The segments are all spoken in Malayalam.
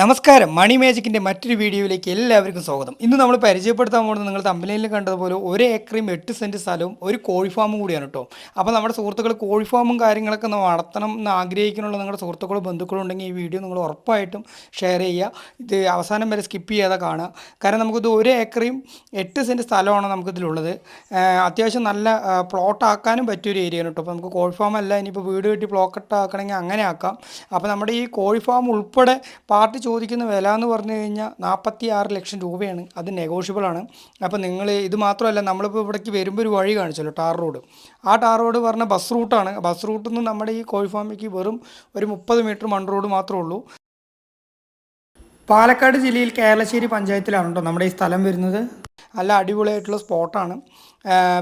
നമസ്കാരം. മണി മാജിക്കിന്റെ മറ്റൊരു വീഡിയോയിലേക്ക് എല്ലാവർക്കും സ്വാഗതം. ഇന്ന് നമ്മൾ പരിചയപ്പെടുത്താൻ പോകുന്നത് നിങ്ങൾ തമ്പലയിൽ കണ്ടതുപോലെ ഒരു ഏക്കറും എട്ട് സെന്റ് സ്ഥലവും ഒരു കോഴി ഫാമും കൂടിയാണ് കേട്ടോ അപ്പോൾ നമ്മുടെ സുഹൃത്തുക്കൾ കോഴി ഫാമും കാര്യങ്ങളൊക്കെ ഒന്ന് വളർത്തണം എന്ന് ആഗ്രഹിക്കുന്നുള്ള നിങ്ങളുടെ സുഹൃത്തുക്കളും ബന്ധുക്കളും ഉണ്ടെങ്കിൽ ഈ വീഡിയോ നിങ്ങൾ ഉറപ്പായിട്ടും ഷെയർ ചെയ്യുക. ഇത് അവസാനം വരെ സ്കിപ്പ് ചെയ്യാതെ കാണുക. കാരണം നമുക്കിത് ഒരു ഏക്കറയും എട്ട് സെന്റ് സ്ഥലമാണ് നമുക്കിതിലുള്ളത്. അത്യാവശ്യം നല്ല പ്ലോട്ടാക്കാനും പറ്റിയൊരു ഏരിയയാണ് കേട്ടോ അപ്പോൾ നമുക്ക് കോഴി ഫാം അല്ല ഇനിയിപ്പോൾ വീട് കെട്ടി പ്ലോക്കട്ടാക്കണമെങ്കിൽ അങ്ങനെ ആക്കാം. അപ്പോൾ നമ്മുടെ ഈ കോഴി ഫാം ഉൾപ്പെടെ പാർട്ടി ചോദിക്കുന്ന വില എന്ന് പറഞ്ഞു കഴിഞ്ഞാൽ നാൽപ്പത്തി ആറ് ലക്ഷം രൂപയാണ്. അത് നെഗോഷ്യബിൾ ആണ്. അപ്പോൾ നിങ്ങൾ ഇത് മാത്രമല്ല നമ്മളിപ്പോൾ ഇവിടേക്ക് വരുമ്പോൾ ഒരു വഴി കാണിച്ചല്ലോ ടാർ റോഡ്. ആ ടാർ റോഡ് പറഞ്ഞ ബസ് റൂട്ടാണ് ബസ് റൂട്ടിൽ നിന്ന് നമ്മുടെ ഈ കോഴി ഫാമിലേക്ക് വെറും ഒരു മുപ്പത് മീറ്റർ മൺ റോഡ് മാത്രമേ ഉള്ളൂ. പാലക്കാട് ജില്ലയിൽ കേരളശ്ശേരി പഞ്ചായത്തിലാണ് കേട്ടോ നമ്മുടെ ഈ സ്ഥലം വരുന്നത്? നല്ല അടിപൊളിയായിട്ടുള്ള സ്പോട്ടാണ്.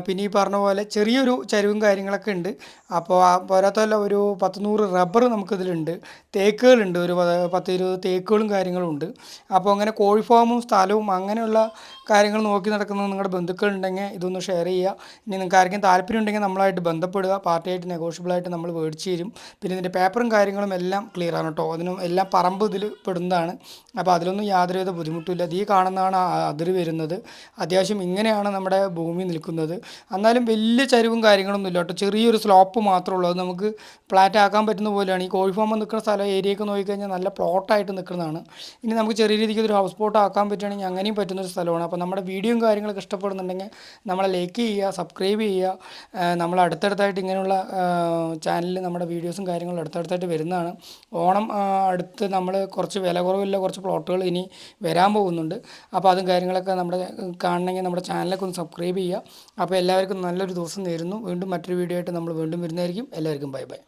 പിന്നെ ഈ പറഞ്ഞ പോലെ ചെറിയൊരു ചരിവും കാര്യങ്ങളൊക്കെ ഉണ്ട്. അപ്പോൾ പോരാത്തല്ല ഒരു പത്ത് നൂറ് റബ്ബർ നമുക്കിതിലുണ്ട്. തേക്കുകളുണ്ട് ഒരു പത്ത് ഇരുപത് തേക്കുകളും കാര്യങ്ങളും ഉണ്ട് അപ്പോൾ അങ്ങനെ കോഴി ഫാമും സ്ഥലവും അങ്ങനെയുള്ള കാര്യങ്ങൾ നോക്കി നടക്കുന്ന നിങ്ങളുടെ ബന്ധുക്കളുണ്ടെങ്കിൽ ഇതൊന്ന് ഷെയർ ചെയ്യുക. ഇനി നിങ്ങൾക്ക് ആർക്കും താല്പര്യം ഉണ്ടെങ്കിൽ നമ്മളായിട്ട് ബന്ധപ്പെടുക. പാർട്ടിയായിട്ട് നെഗോഷ്യബിളായിട്ട് നമ്മൾ മേടിച്ച് തരും പിന്നെ ഇതിന്റെ പേപ്പറും കാര്യങ്ങളും എല്ലാം ക്ലിയർ ആണ് കേട്ടോ. അതിനും എല്ലാം പറമ്പ് ഇതിൽ പെടുന്നതാണ്. അപ്പോൾ അതിലൊന്നും യാതൊരുവിധ ബുദ്ധിമുട്ടില്ല ഈ കാണുന്നതാണ് അതിർ വരുന്നത്. അത്യാവശ്യം ഇങ്ങനെയാണ് നമ്മുടെ ഭൂമി നിൽക്കുന്നത്. എന്നാലും വലിയ ചരിവും കാര്യങ്ങളൊന്നും ഇല്ല കേട്ടോ. ചെറിയൊരു സ്ലോപ്പ് മാത്രമേ ഉള്ളൂ. അത് നമുക്ക് ഫ്ലാറ്റ് ആക്കാൻ പറ്റുന്ന പോലെയാണ്. ഈ കോഴി ഫാം നിൽക്കുന്ന സ്ഥലം ഏരിയയൊക്കെ നോക്കിക്കഴിഞ്ഞാൽ നല്ല പ്ലോട്ടായിട്ട് നിൽക്കുന്നതാണ്. ഇനി നമുക്ക് ചെറിയ രീതിക്ക് ഒരു ഹൗസ് ബോട്ട് ആക്കാൻ പറ്റുകയാണെങ്കിൽ അങ്ങനെയും പറ്റുന്നൊരു സ്ഥലമാണ്. അപ്പോൾ നമ്മുടെ വീഡിയോയും കാര്യങ്ങളൊക്കെ ഇഷ്ടപ്പെടുന്നുണ്ടെങ്കിൽ നമ്മളെ ലൈക്ക് ചെയ്യുക സബ്സ്ക്രൈബ് ചെയ്യുക. നമ്മൾ അടുത്തടുത്തായിട്ട് ഇങ്ങനെയുള്ള ചാനലിൽ നമ്മുടെ വീഡിയോസും കാര്യങ്ങളും അടുത്തടുത്തായിട്ട് വരുന്നതാണ്. ഓണം അടുത്ത് നമ്മൾ കുറച്ച് വില കുറവില്ല കുറച്ച് പ്ലോട്ടുകൾ ഇനി വരാൻ പോകുന്നുണ്ട്. അപ്പോൾ അതും കാര്യങ്ങളൊക്കെ നമ്മുടെ കാണണമെങ്കിൽ നമ്മുടെ ചാനലൊക്കെ ഒന്ന് സബ്സ്ക്രൈബ് ചെയ്യുക. അപ്പോൾ എല്ലാവർക്കും നല്ലൊരു ദിവസം നേരുന്നു. വീണ്ടും മറ്റൊരു വീഡിയോ ആയിട്ട് നമ്മൾ വീണ്ടും വരുന്നതായിരിക്കും. എല്ലാവർക്കും ബൈ ബൈ